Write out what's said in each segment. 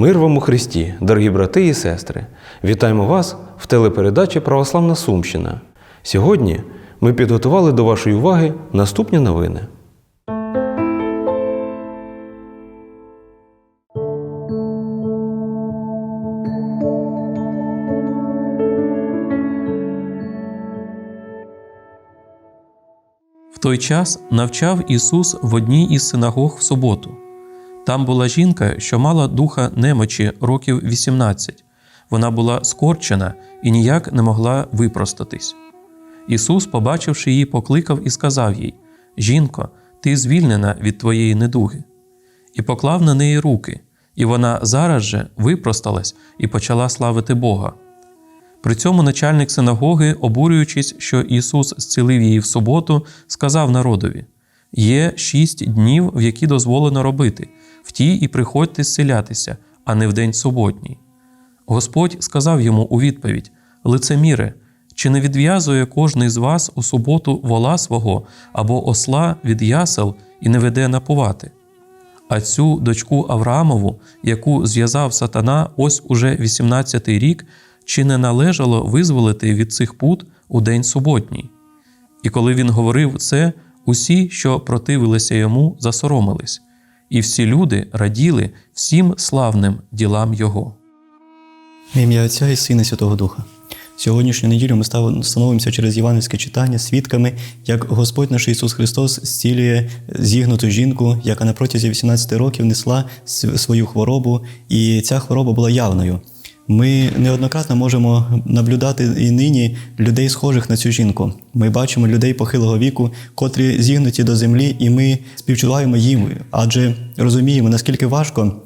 Мир вам у Христі, дорогі брати і сестри! Вітаємо вас в телепередачі Православна Сумщина. Сьогодні ми підготували до вашої уваги наступні новини. В той час навчав Ісус в одній із синагог в суботу. Там була жінка, що мала духа немочі років 18. Вона була скорчена і ніяк не могла випростатись. Ісус, побачивши її, покликав і сказав їй: Жінко, ти звільнена від твоєї недуги. І поклав на неї руки, і вона зараз же випросталась і почала славити Бога. При цьому начальник синагоги, обурюючись, що Ісус зцілив її в суботу, сказав народові: Є шість днів, в які дозволено робити, в ті і приходьте зцілятися, а не в день суботній. Господь сказав йому у відповідь: Лицеміре, чи не відв'язує кожний з вас у суботу вола свого або осла від ясел і не веде напувати? А цю дочку Авраамову, яку зв'язав сатана ось уже 18-й рік, чи не належало визволити від цих пут у день суботній? І коли він говорив це, усі, що противилися йому, засоромились, і всі люди раділи всім славним ділам його. В ім'я Отця і Сина Святого Духа. Сьогоднішню неділю ми становимося через євангельське читання свідками, як Господь наш Ісус Христос зцілює зігнуту жінку, яка на протязі 18 років несла свою хворобу, і ця хвороба була явною. Ми неоднократно можемо наблюдати і нині людей, схожих на цю жінку. Ми бачимо людей похилого віку, котрі зігнуті до землі, і ми співчуваємо їм, адже розуміємо, наскільки важко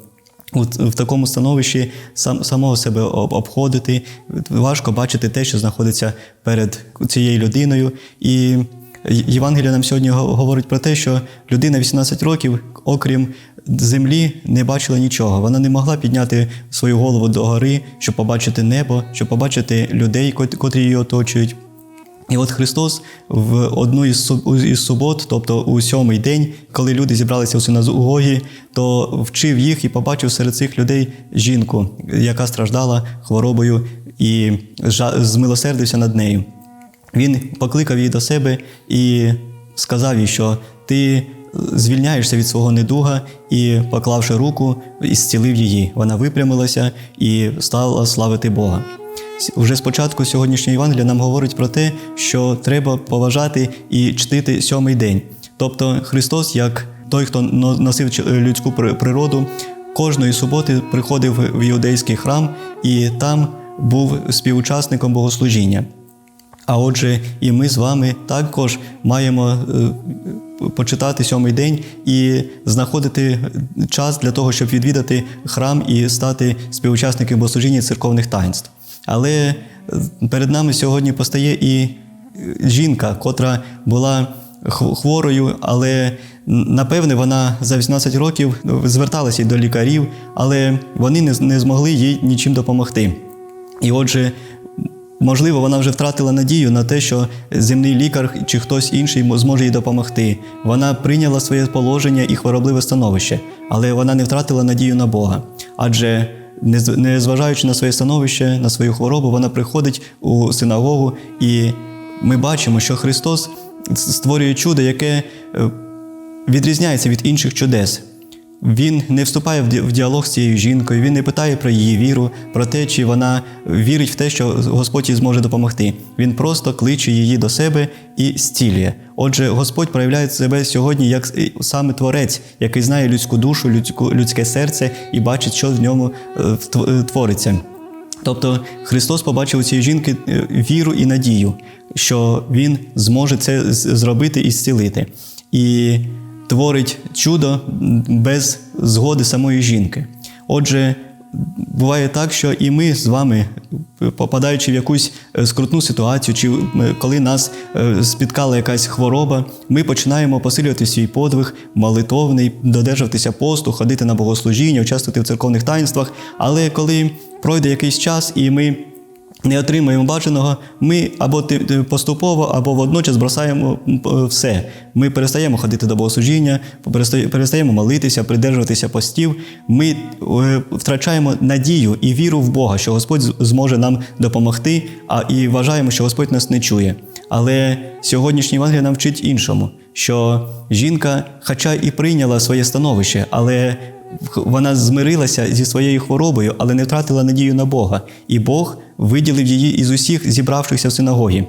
в такому становищі сам, самого себе обходити. Важко бачити те, що знаходиться перед цією людиною. І Євангелія нам сьогодні говорить про те, що людина 18 років, окрім землі, не бачила нічого. Вона не могла підняти свою голову до гори, щоб побачити небо, щоб побачити людей, кот- котрі її оточують. І от Христос в одну із субот, тобто у сьомий день, коли люди зібралися у синагогі, то вчив їх і побачив серед цих людей жінку, яка страждала хворобою і змилосердився над нею. Він покликав її до себе і сказав їй, що ти звільняєшся від свого недуга, і, поклавши руку, зцілив її. Вона випрямилася і стала славити Бога. Вже спочатку сьогоднішнього Євангелія нам говорить про те, що треба поважати і чтити сьомий день. Тобто Христос, як той, хто носив людську природу, кожної суботи приходив в іудейський храм і там був співучасником богослужіння. А отже, і ми з вами також маємо е, почитати сьомий день і знаходити час для того, щоб відвідати храм і стати співучасником богослужіння церковних таїнств. Але е, перед нами сьогодні постає і е, жінка, котра була хворою, але напевне вона за 18 років зверталася до лікарів, але вони не змогли їй нічим допомогти. І отже, Можливо, вона вже втратила надію на те, що земний лікар чи хтось інший зможе їй допомогти. Вона прийняла своє положення і хворобливе становище, але вона не втратила надію на Бога. Адже не з- не зважаючи на своє становище, на свою хворобу, вона приходить у синагогу, і ми бачимо, що Христос створює чудо, яке е, відрізняється від інших чудес. Він не вступає в діалог з цією жінкою, він не питає про її віру, про те, чи вона вірить в те, що Господь їй зможе допомогти. Він просто кличе її до себе і зцілює. Отже, Господь проявляє себе сьогодні як саме творець, який знає людську душу, людське серце і бачить, що в ньому е, е, твориться. Тобто Христос побачив у цієї жінки е, віру і надію, що Він зможе це зробити і зцілити. І творить чудо без згоди самої жінки. Отже, буває так, що і ми з вами, попадаючи в якусь е, скрутну ситуацію, чи е, коли нас е, спіткала якась хвороба, ми починаємо посилювати свій подвиг, молитовний, додержуватися посту, ходити на богослужіння, участвувати в церковних таїнствах. Але коли пройде якийсь час і ми не отримуємо бажаного, ми або поступово, або водночас бросаємо все. Ми перестаємо ходити до богослужіння, перестає- перестаємо молитися, придержуватися постів. Ми е, втрачаємо надію і віру в Бога, що Господь зможе нам допомогти, а і вважаємо, що Господь нас не чує. Але сьогоднішній Євангелія нам вчить іншому, що жінка, хоча і прийняла своє становище, але вона змирилася зі своєю хворобою, але не втратила надію на Бога. І Бог виділив її із усіх зібравшихся в синагогі.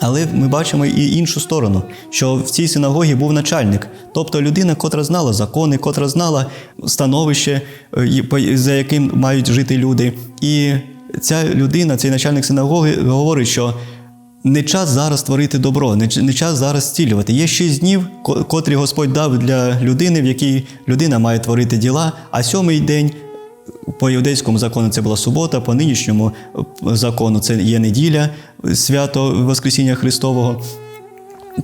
Але ми бачимо і іншу сторону, що в цій синагогі був начальник, тобто людина, котра знала закони, котра знала становище, е, за яким мають жити люди. І ця людина, цей начальник синагоги, говорить, що не час зараз творити добро, не, час зараз зцілювати. Є шість днів, котрі Господь дав для людини, в якій людина має творити діла, а сьомий день. По іудейському закону це була субота, по нинішньому е, закону це є неділя, свято Воскресіння Христового.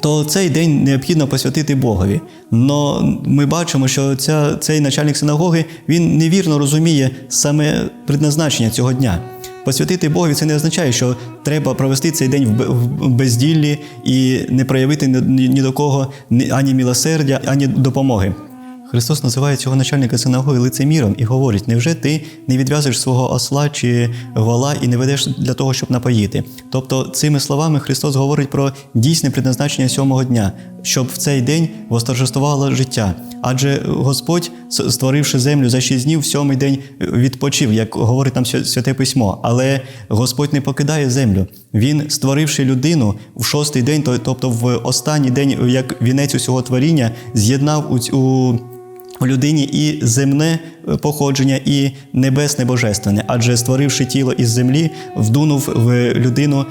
То цей день необхідно посвятити Богові. Но ми бачимо, що ця, цей начальник синагоги він невірно розуміє саме предназначення цього дня. Посвятити Богові це не означає, що треба провести цей день в безділлі і не проявити ні, до кого ні- ані милосердя, ані допомоги. Христос називає цього начальника синагоги лицеміром і говорить: невже ти не відв'язуєш свого осла чи вола і не ведеш для того, щоб напоїти? Тобто, цими словами Христос говорить про дійсне предназначення сьомого дня, щоб в цей день восторжествувало життя. Адже Господь, створивши землю за шість днів, в сьомий день відпочив, як говорить нам Свя- святе письмо. Але Господь не покидає землю. Він, створивши людину в шостий день, то- тобто в останній день, як вінець усього творіння, з'єднав у, ць- у людині і земне е, походження, і небесне божественне, адже створивши тіло із землі, вдунув в людину е,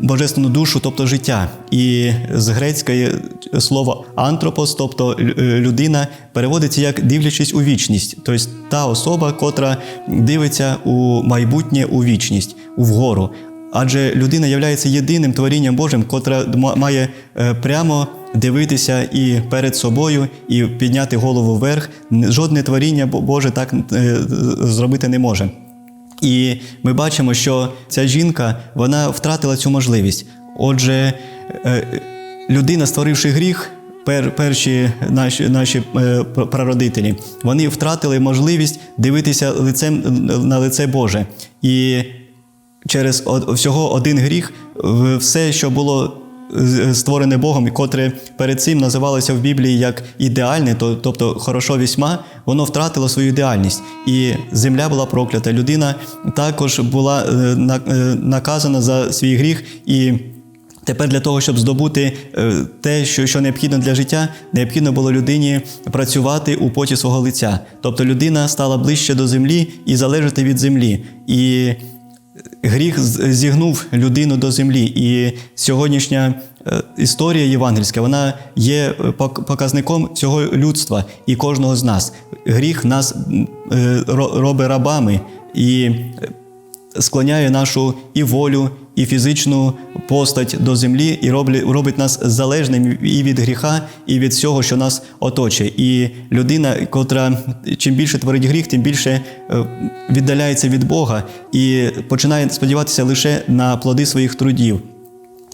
божественну душу, тобто життя. І з грецької слово антропос, тобто е, людина, переводиться як дивлячись у вічність, тобто та особа, котра дивиться у майбутнє у вічність, вгору. Адже людина є єдиним творінням Божим, котра має е, прямо дивитися і перед собою, і підняти голову вверх. Жодне творіння Боже так е, зробити не може. І ми бачимо, що ця жінка вона втратила цю можливість. Отже, е, людина, створивши гріх, пер, перші наші, наші е, прародителі, вони втратили можливість дивитися лицем на лице Боже. І через всього один гріх все, що було створене Богом, і котре перед цим називалося в Біблії як ідеальне, то- тобто хорошо вісьма, воно втратило свою ідеальність. І земля була проклята. Людина також була е, е, наказана за свій гріх. і Тепер для того, щоб здобути е, те, що, що необхідно для життя, необхідно було людині працювати у поті свого лиця. Тобто людина стала ближче до землі і залежати від землі. І гріх зігнув людину до землі. І сьогоднішня е, історія євангельська вона є е, показником цього людства і кожного з нас. Гріх нас е, ро- робить рабами і склоняє нашу і волю, і фізичну постать до землі, і робить нас залежним і від гріха, і від всього, що нас оточує. І людина, котра чим більше творить гріх, тим більше е, віддаляється від Бога і починає сподіватися лише на плоди своїх трудів.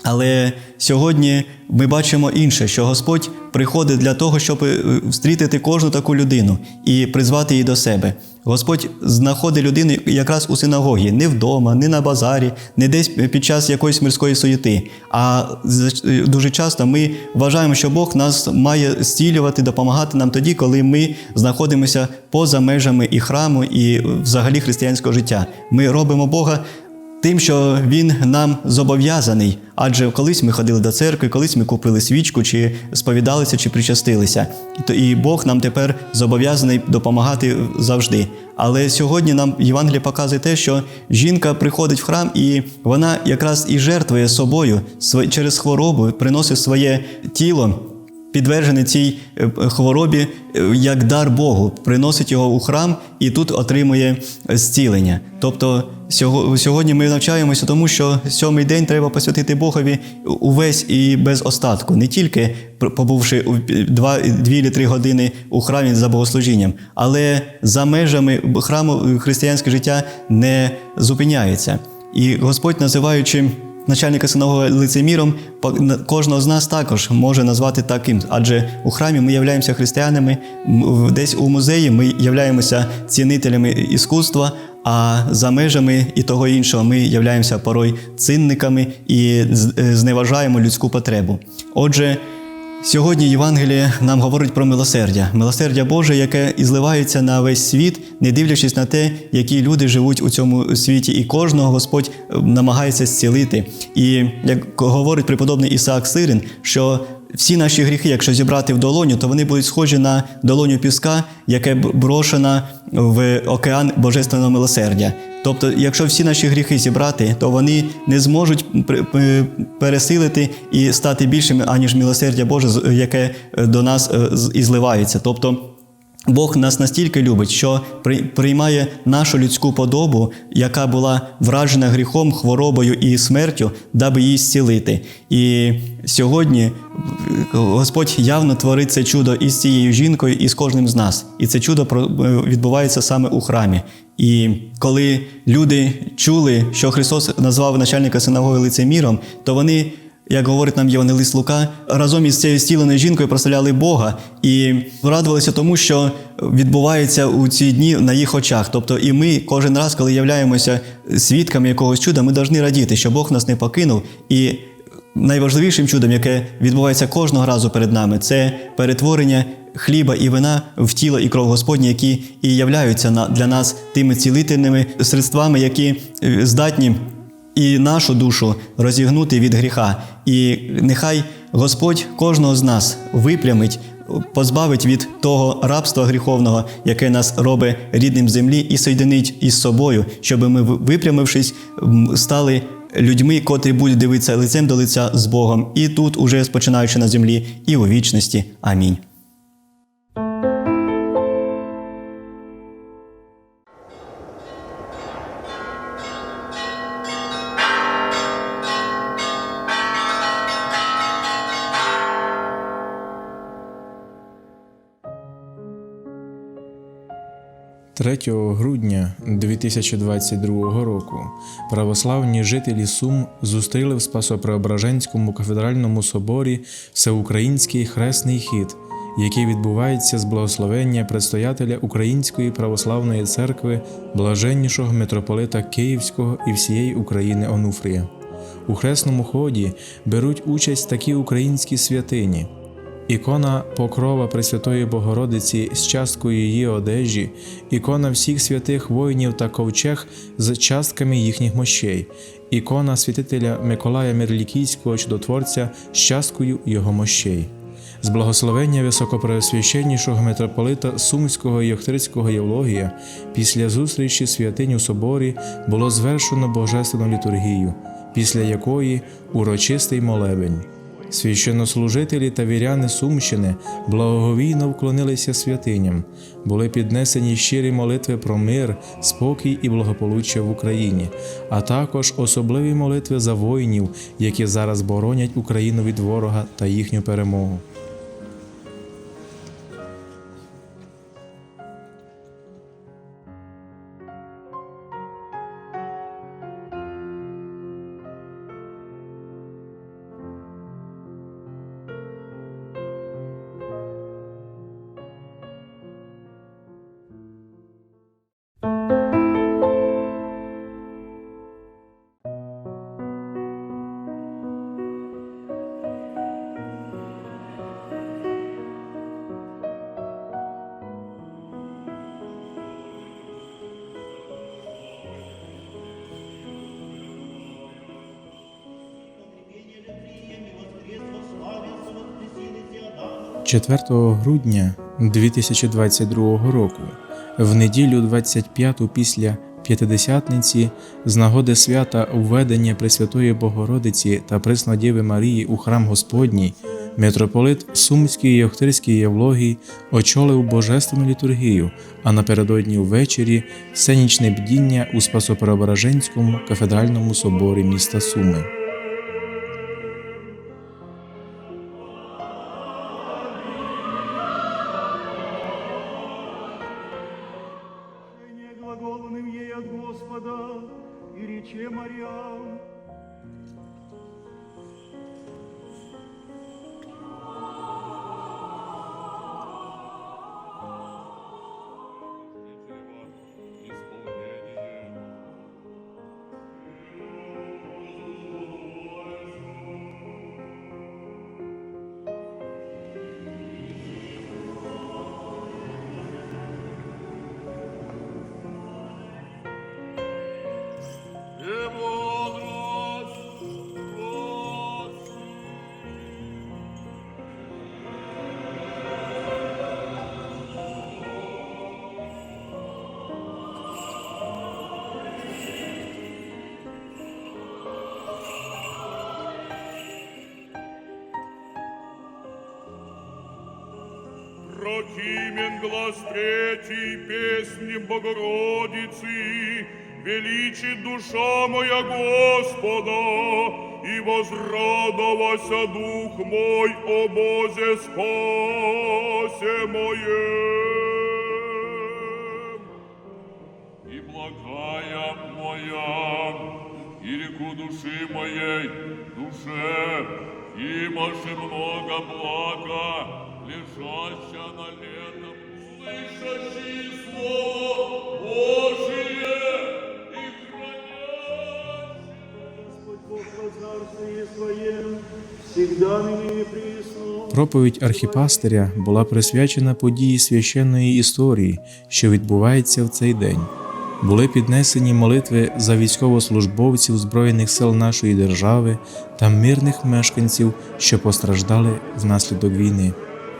Але сьогодні ми бачимо інше, що Господь приходить для того, щоб е, встрітити кожну таку людину і призвати її до себе. Господь знаходить людину якраз у синагогі, не вдома, не на базарі, не десь під час якоїсь мирської суєти. А е, дуже часто ми вважаємо, що Бог нас має зцілювати, допомагати нам тоді, коли ми знаходимося поза межами і храму, і е, взагалі християнського життя. Ми робимо Бога Тим, що він нам зобов'язаний, адже колись ми ходили до церкви, колись ми купили свічку, чи сповідалися, чи причастилися. І Бог нам тепер зобов'язаний допомагати завжди. Але сьогодні нам Євангеліє показує те, що жінка приходить в храм, і вона якраз і жертвує собою через хворобу, приносить своє тіло підтверджений цій е, хворобі е, як дар Богу, приносить його у храм і тут отримує е, зцілення. Тобто сьогодні ми навчаємося тому, що сьомий день треба посвятити Богові увесь і без остатку, не тільки побувши два, дві три години у храмі за богослужінням, але за межами храму християнське життя не зупиняється. І Господь, називаючи начальника синагоги лицеміром, кожного з нас також може назвати таким. Адже у храмі ми являємося християнами, десь у музеї ми являємося цінителями іскусства, а за межами і того іншого ми являємося порой цинниками і е, зневажаємо людську потребу. Отже, Сьогодні Євангеліє нам говорить про милосердя, милосердя Боже, яке і зливається на весь світ, не дивлячись на те, які люди живуть у цьому світі, і кожного Господь е, намагається зцілити. І як говорить преподобний Ісаак Сирин, що всі наші гріхи, якщо зібрати в долоню, то вони будуть схожі на долоню піска, яке брошена в океан божественного милосердя. Тобто, якщо всі наші гріхи зібрати, то вони не зможуть пересилити і стати більшими, аніж милосердя Боже, яке е, до нас е, і зливається. Тобто Бог нас настільки любить, що при- приймає нашу людську подобу, яка була вражена гріхом, хворобою і смертю, даби її зцілити. І сьогодні Господь явно творить це чудо із цією жінкою, і з кожним з нас. І це чудо відбувається саме у храмі. І коли люди чули, що Христос назвав начальника синагоги лицеміром, то вони як говорить нам Євангелист Лука, разом із цією стіленою жінкою прославляли Бога і радувалися тому, що відбувається у ці дні на їх очах. Тобто, і ми кожен раз, коли являємося свідками якогось чуда, ми повинні радіти, що Бог нас не покинув. І найважливішим чудом, яке відбувається кожного разу перед нами, це перетворення хліба і вина в тіло і кров Господні, які і являються для нас тими цілительними средствами, які е, здатні і нашу душу розігнути від гріха. І нехай Господь кожного з нас виплямить, позбавить від того рабства гріховного, яке нас робить рідним землі, і соєдинить із собою, щоб ми, випрямившись, стали людьми, котрі будуть дивитися лицем до лиця з Богом, і тут, уже спочинаючи на землі, і у вічності. Амінь. – 3 грудня 2022 року православні жителі Сум зустріли в Спасопреображенському кафедральному соборі Всеукраїнський хресний хід, який відбувається з благословення предстоятеля Української православної церкви, блаженнішого митрополита Київського і всієї України Онуфрія. У хресному ході беруть участь такі українські святині. Ікона Покрова Пресвятої Богородиці з часткою її одежі, ікона всіх святих воїнів та ковчег з частками їхніх мощей, ікона святителя Миколая Мирлікійського чудотворця з часткою його мощей. З благословення високопреосвященнішого митрополита Сумського і Охтирського Євлогія після зустрічі святинь у соборі було звершено божественну літургію, після якої урочистий молебень. Священнослужителі та віряни Сумщини благовійно вклонилися святиням, були піднесені щирі молитви про мир, спокій і благополуччя в Україні, а також особливі молитви за воїнів, які зараз боронять Україну від ворога та їхню перемогу. – 4 грудня 2022 року, в неділю 25 після П'ятидесятниці, з нагоди свята введення Пресвятої Богородиці та Преснодіви Марії у храм Господній, митрополит Сумський і Охтирський Євлогій очолив божественну літургію, а напередодні ввечері всенічне бдіння у Спасопреображенському кафедральному соборі міста Суми. Глаз третий песни Богородицы, величит душа моя Господа, и возрадовался дух мой о Бозе спасе моем. И благая моя, и реку души моей, душе, имаше много блага, лежаща на летом, Проповідь архіпастиря була присвячена події священної історії, що відбувається в цей день. Були піднесені молитви за військовослужбовців Збройних сил нашої держави та мирних мешканців, що постраждали внаслідок війни.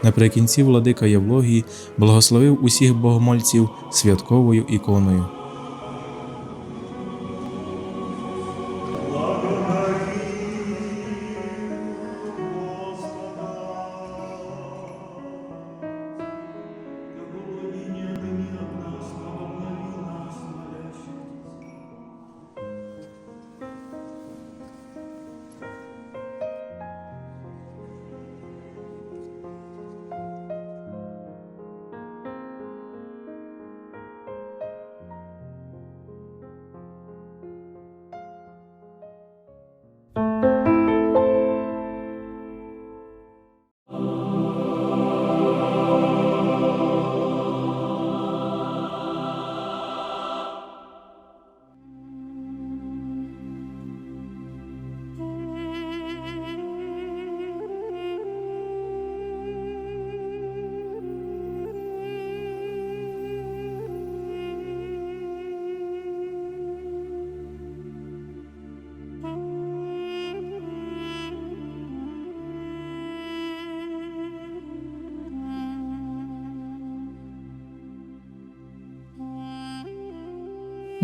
Наприкінці владика Євлогії благословив усіх богомольців святковою іконою.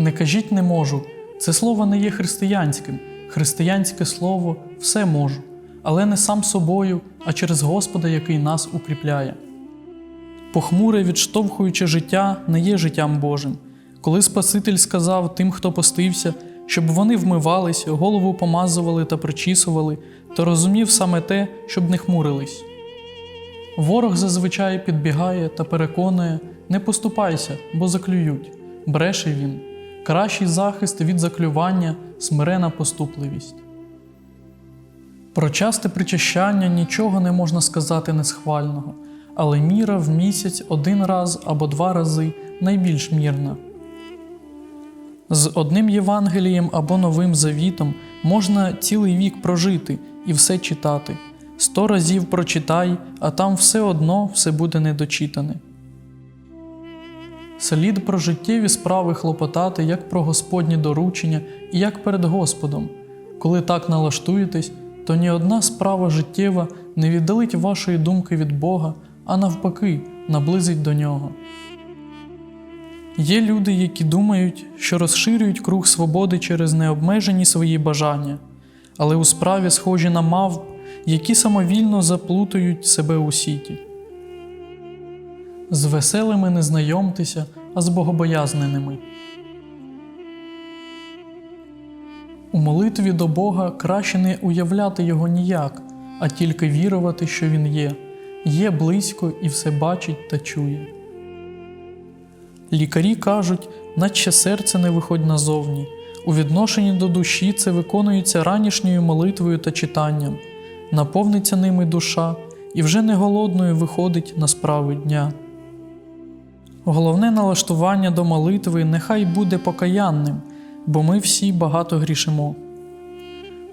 Не кажіть не можу. Це слово не є християнським. Християнське слово все можу, але не сам собою, а через Господа, який нас укріпляє. Похмуре, відштовхуюче життя не є життям Божим. Коли Спаситель сказав тим, хто постився, щоб вони вмивались, голову помазували та причісували, то розумів саме те, щоб не хмурились. Ворог зазвичай підбігає та переконує: не поступайся, бо заклюють. Бреше він. Кращий захист від заклювання смирена поступливість. Про часте причащання нічого не можна сказати несхвального, але міра в місяць один раз або два рази найбільш мірна. З одним Євангелієм або Новим Завітом можна цілий вік прожити і все читати. Сто разів прочитай, а там все одно все буде недочитане. Слід про життєві справи хлопотати як про Господні доручення і як перед Господом. Коли так налаштуєтесь, то ні одна справа життєва не віддалить вашої думки від Бога, а навпаки, наблизить до нього. Є люди, які думають, що розширюють круг свободи через необмежені свої бажання, але у справі схожі на мавп, які самовільно заплутають себе у сіті. З веселими не знайомтеся, а з богобоязненими. У молитві до Бога краще не уявляти його ніяк, а тільки вірувати, що Він є, є близько і все бачить та чує. Лікарі кажуть, наче серце не виходь назовні, У відношенні до душі це виконується ранішньою молитвою та читанням, наповниться ними душа і вже не голодною виходить на справи дня. Головне налаштування до молитви нехай буде покаянним, бо ми всі багато грішимо.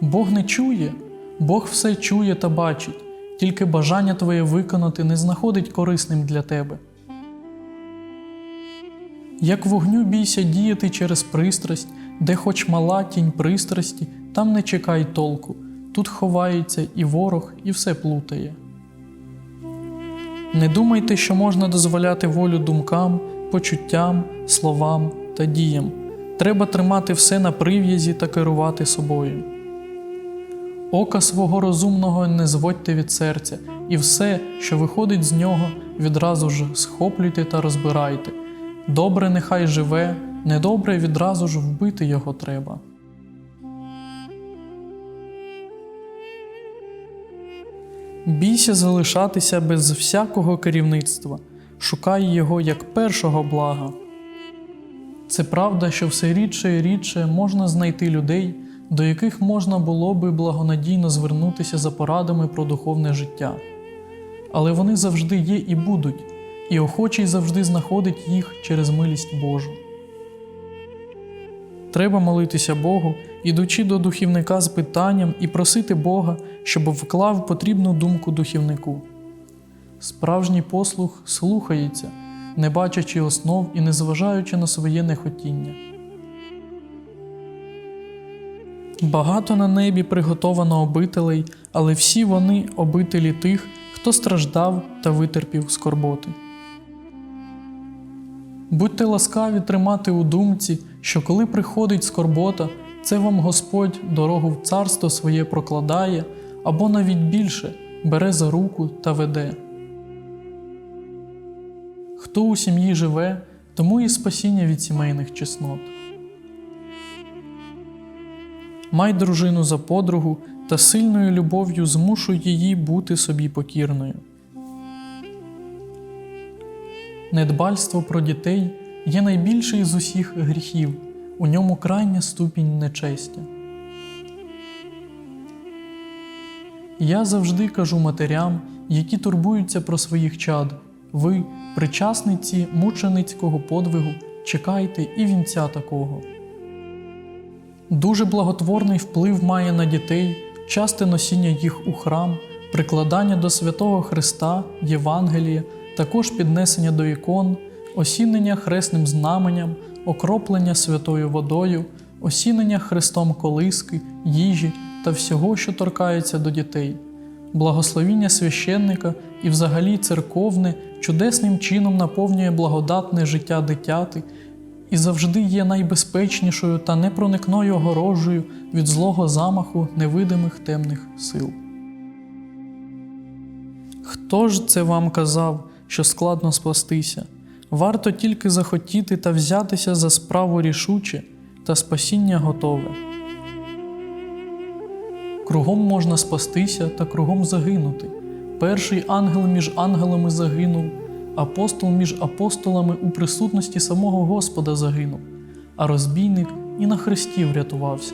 Бог не чує, Бог все чує та бачить, тільки бажання твоє виконати не знаходить корисним для тебе. Як вогню бійся діяти через пристрасть, де хоч мала тінь пристрасті, там не чекай толку, тут ховається і ворог, і все плутає. Не думайте, що можна дозволяти волю думкам, почуттям, словам та діям. Треба тримати все на прив'язі та керувати собою. Ока свого розумного не зводьте від серця, і все, що виходить з нього, відразу ж схоплюйте та розбирайте. Добре нехай живе, недобре відразу ж вбити його треба. Бійся залишатися без всякого керівництва, шукай його як першого блага. Це правда, що все рідше і рідше можна знайти людей, до яких можна було би благонадійно звернутися за порадами про духовне життя. Але вони завжди є і будуть, і охочий завжди знаходить їх через милість Божу. Треба молитися Богу, ідучи до духівника з питанням і просити Бога, щоб вклав потрібну думку духівнику. Справжній послух слухається, не бачачи основ і не зважаючи на своє нехотіння. Багато на небі приготовано обителей, але всі вони обителі тих, хто страждав та витерпів скорботи. Будьте ласкаві тримати у думці, що коли приходить скорбота, це вам Господь дорогу в царство своє прокладає, або навіть більше бере за руку та веде. Хто у сім'ї живе, тому і спасіння від сімейних чеснот. Май дружину за подругу та сильною любов'ю змушуй її бути собі покірною. Недбальство про дітей є найбільший з усіх гріхів, у ньому крайня ступінь нечестя. Я завжди кажу матерям, які турбуються про своїх чад. Ви, причасниці мученицького подвигу, чекайте і вінця такого. Дуже благотворний вплив має на дітей, часте носіння їх у храм, прикладання до святого Христа, Євангелія, також піднесення до ікон, осінення хресним знаменням, окроплення святою водою, осінення Христом колиски, їжі та всього, що торкається до дітей, благословіння священника і взагалі церковне чудесним чином наповнює благодатне життя дитяти і завжди є найбезпечнішою та непроникною огорожею від злого замаху невидимих темних сил. Хто ж це вам казав, що складно спастися? Варто тільки захотіти та взятися за справу рішуче, та спасіння готове. Кругом можна спастися та кругом загинути. Перший ангел між ангелами загинув, апостол між апостолами у присутності самого Господа загинув, а розбійник і на хресті врятувався.